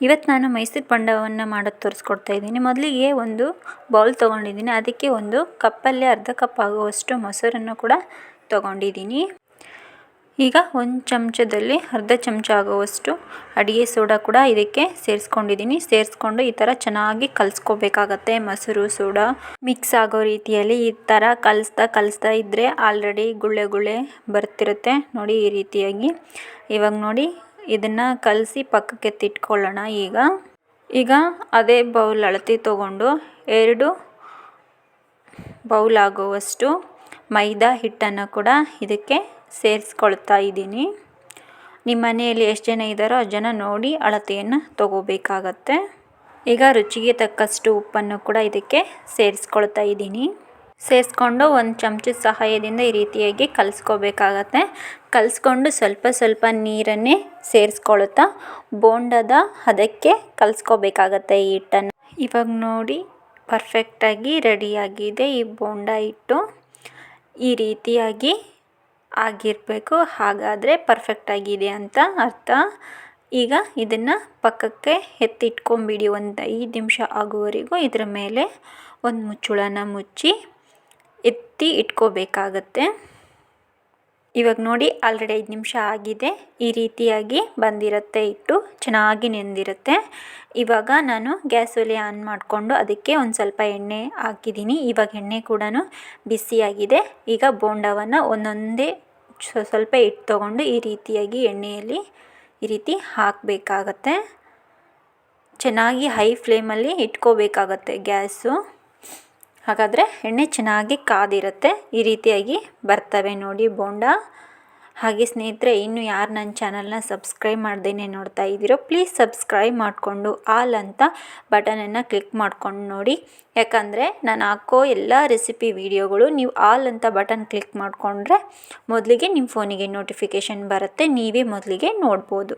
ಇವತ್ತು ನಾನು ಮೈಸೂರು ಪಂಡವನ್ನು ಮಾಡೋದು ತೋರಿಸ್ಕೊಡ್ತಾ ಇದ್ದೀನಿ. ಮೊದಲಿಗೆ ಒಂದು ಬೌಲ್ ತೊಗೊಂಡಿದ್ದೀನಿ. ಅದಕ್ಕೆ ಒಂದು ಕಪ್ಪಲ್ಲಿ ಅರ್ಧ ಕಪ್ ಆಗುವಷ್ಟು ಮೊಸರನ್ನು ಕೂಡ ತೊಗೊಂಡಿದ್ದೀನಿ. ಈಗ ಒಂದು ಚಮಚದಲ್ಲಿ ಅರ್ಧ ಚಮಚ ಆಗುವಷ್ಟು ಅಡುಗೆ ಸೋಡಾ ಕೂಡ ಇದಕ್ಕೆ ಸೇರಿಸ್ಕೊಂಡಿದ್ದೀನಿ. ಸೇರಿಸ್ಕೊಂಡು ಈ ಥರ ಚೆನ್ನಾಗಿ ಕಲಿಸ್ಕೋಬೇಕಾಗತ್ತೆ ಮೊಸರು, ಸೋಡಾ. ಮಿಕ್ಸ್ ಆಗೋ ರೀತಿಯಲ್ಲಿ ಈ ಥರ ಕಲಿಸ್ತಾ ಕಲಿಸ್ತಾ ಇದ್ದರೆ ಆಲ್ರೆಡಿ ಗುಳ್ಳೆ ಗುಳ್ಳೆ ಬರ್ತಿರುತ್ತೆ. ನೋಡಿ ಈ ರೀತಿಯಾಗಿ. ಇವಾಗ ನೋಡಿ ಇದನ್ನು ಕಲಸಿ ಪಕ್ಕಕ್ಕೆ ತಿಟ್ಕೊಳ್ಳೋಣ ಈಗ. ಈಗ ಅದೇ ಬೌಲ್ ಅಳತೆ ತಗೊಂಡು ಎರಡು ಬೌಲ್ ಆಗುವಷ್ಟು ಮೈದಾ ಹಿಟ್ಟನ್ನು ಕೂಡ ಇದಕ್ಕೆ ಸೇರಿಸ್ಕೊಳ್ತಾ ಇದ್ದೀನಿ. ನಿಮ್ಮ ಮನೆಯಲ್ಲಿ ಎಷ್ಟು ಜನ ಇದ್ದಾರೋ ಅಷ್ಟು ಜನ ನೋಡಿ ಅಳತೆಯನ್ನು ತಗೋಬೇಕಾಗತ್ತೆ. ಈಗ ರುಚಿಗೆ ತಕ್ಕಷ್ಟು ಉಪ್ಪನ್ನು ಕೂಡ ಇದಕ್ಕೆ ಸೇರಿಸ್ಕೊಳ್ತಾ ಇದ್ದೀನಿ. ಸೇರಿಸ್ಕೊಂಡು ಒಂದು ಚಮಚದ ಸಹಾಯದಿಂದ ಈ ರೀತಿಯಾಗಿ ಕಲಿಸ್ಕೋಬೇಕಾಗತ್ತೆ. ಕಲಿಸ್ಕೊಂಡು ಸ್ವಲ್ಪ ಸ್ವಲ್ಪ ನೀರನ್ನೇ ಸೇರಿಸ್ಕೊಳುತ್ತಾ ಬೋಂಡದ ಹದಕ್ಕೆ ಕಲಿಸ್ಕೋಬೇಕಾಗತ್ತೆ ಈ ಹಿಟ್ಟನ್ನು. ಇವಾಗ ನೋಡಿ ಪರ್ಫೆಕ್ಟಾಗಿ ರೆಡಿಯಾಗಿದೆ ಈ ಬೋಂಡ ಹಿಟ್ಟು. ಈ ರೀತಿಯಾಗಿ ಆಗಿರಬೇಕು, ಹಾಗಾದರೆ ಪರ್ಫೆಕ್ಟಾಗಿದೆ ಅಂತ ಅರ್ಥ. ಈಗ ಇದನ್ನು ಪಕ್ಕಕ್ಕೆ ಎತ್ತಿಟ್ಕೊಂಬಿಡಿ ಒಂದು ಐದು ನಿಮಿಷ ಆಗುವವರೆಗೂ ಇದರ ಮೇಲೆ ಒಂದು ಮುಚ್ಚುಳನ ಮುಚ್ಚಿ ಎತ್ತಿ ಇಟ್ಕೋಬೇಕಾಗತ್ತೆ. ಇವಾಗ ನೋಡಿ ಆಲ್ರೆಡಿ ಐದು ನಿಮಿಷ ಆಗಿದೆ. ಈ ರೀತಿಯಾಗಿ ಬಂದಿರುತ್ತೆ ಇಟ್ಟು ಚೆನ್ನಾಗಿ ನೆಂದಿರುತ್ತೆ. ಇವಾಗ ನಾನು ಗ್ಯಾಸ್ ಒಲೆ ಆನ್ ಮಾಡಿಕೊಂಡು ಅದಕ್ಕೆ ಒಂದು ಸ್ವಲ್ಪ ಎಣ್ಣೆ ಹಾಕಿದ್ದೀನಿ. ಇವಾಗ ಎಣ್ಣೆ ಕೂಡ ಬಿಸಿಯಾಗಿದೆ. ಈಗ ಬೋಂಡವನ್ನು ಒಂದೊಂದೇ ಸ್ವಲ್ಪ ಹಿಟ್ಟು ತೊಗೊಂಡು ಈ ರೀತಿಯಾಗಿ ಎಣ್ಣೆಯಲ್ಲಿ ಈ ರೀತಿ ಹಾಕಬೇಕಾಗತ್ತೆ. ಚೆನ್ನಾಗಿ ಹೈ ಫ್ಲೇಮಲ್ಲಿ ಇಟ್ಕೋಬೇಕಾಗತ್ತೆ ಗ್ಯಾಸು. ಹಾಗಾದರೆ ಎಣ್ಣೆ ಚೆನ್ನಾಗಿ ಕಾದಿರುತ್ತೆ. ಈ ರೀತಿಯಾಗಿ ಬರ್ತವೆ ನೋಡಿ ಬೋಂಡ. ಹಾಗೆ ಸ್ನೇಹಿತರೆ, ಇನ್ನು ಯಾರು ನನ್ನ ಚಾನಲ್ನ ಸಬ್ಸ್ಕ್ರೈಬ್ ಮಾಡ್ದೇನೆ ನೋಡ್ತಾ ಇದ್ದೀರೋ, ಪ್ಲೀಸ್ ಸಬ್ಸ್ಕ್ರೈಬ್ ಮಾಡಿಕೊಂಡು ಆಲ್ ಅಂತ ಬಟನನ್ನು ಕ್ಲಿಕ್ ಮಾಡ್ಕೊಂಡು ನೋಡಿ. ಯಾಕಂದರೆ ನಾನು ಹಾಕೋ ಎಲ್ಲ ರೆಸಿಪಿ ವೀಡಿಯೋಗಳು ನೀವು ಆಲ್ ಅಂತ ಬಟನ್ ಕ್ಲಿಕ್ ಮಾಡಿಕೊಂಡ್ರೆ ಮೊದಲಿಗೆ ನಿಮ್ಮ ಫೋನಿಗೆ ನೋಟಿಫಿಕೇಷನ್ ಬರುತ್ತೆ, ನೀವೇ ಮೊದಲಿಗೆ ನೋಡ್ಬೋದು.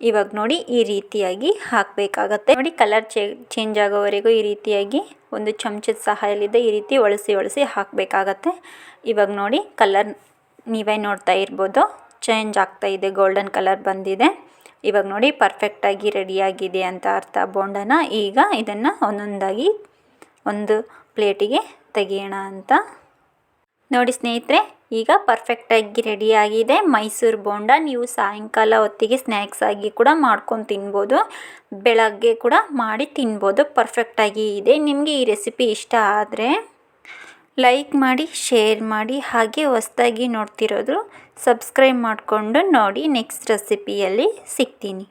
ಇವಾಗ ನೋಡಿ ಈ ರೀತಿಯಾಗಿ ಹಾಕಬೇಕಾಗತ್ತೆ. ನೋಡಿ ಕಲರ್ ಚೇಂಜ್ ಆಗೋವರೆಗೂ ಈ ರೀತಿಯಾಗಿ ಒಂದು ಚಮಚದ ಸಹಾಯಲಿದೆ ಈ ರೀತಿ ಒಳಸಿ ಒಳಸಿ ಹಾಕಬೇಕಾಗತ್ತೆ. ಇವಾಗ ನೋಡಿ ಕಲರ್ ನೀವೇ ನೋಡ್ತಾ ಇರ್ಬೋದು. ಚೇಂಜ್ ಆಗ್ತಾ ಇದೆ, ಗೋಲ್ಡನ್ ಕಲರ್ ಬಂದಿದೆ. ಇವಾಗ ನೋಡಿ ಪರ್ಫೆಕ್ಟಾಗಿ ರೆಡಿಯಾಗಿದೆ ಅಂತ ಅರ್ಥ. ಬೋಂಡನ ಈಗ ಇದನ್ನು ಒಂದೊಂದಾಗಿ ಒಂದು ಪ್ಲೇಟಿಗೆ ತೆಗೆಯೋಣ ಅಂತ. ನೋಡಿ ಸ್ನೇಹಿತರೆ ಈಗ ಪರ್ಫೆಕ್ಟಾಗಿ ರೆಡಿಯಾಗಿದೆ ಮೈಸೂರು ಬೋಂಡ ನೀವು ಸಾಯಂಕಾಲ ಹೊತ್ತಿಗೆ ಸ್ನ್ಯಾಕ್ಸ್ ಆಗಿ ಕೂಡ ಮಾಡ್ಕೊಂಡು ತಿನ್ಬೋದು. ಬೆಳಗ್ಗೆ ಕೂಡ ಮಾಡಿ ತಿನ್ಬೋದು. ಪರ್ಫೆಕ್ಟಾಗಿ ಇದೆ. ನಿಮಗೆ ಈ ರೆಸಿಪಿ ಇಷ್ಟ ಆದರೆ ಲೈಕ್ ಮಾಡಿ ಶೇರ್ ಮಾಡಿ, ಹಾಗೆ ಹೊಸ್ದಾಗಿ ನೋಡ್ತಿರೋದು ಸಬ್ಸ್ಕ್ರೈಬ್ ಮಾಡಿಕೊಂಡು ನೋಡಿ. ನೆಕ್ಸ್ಟ್ ರೆಸಿಪಿಯಲ್ಲಿ ಸಿಗ್ತೀನಿ.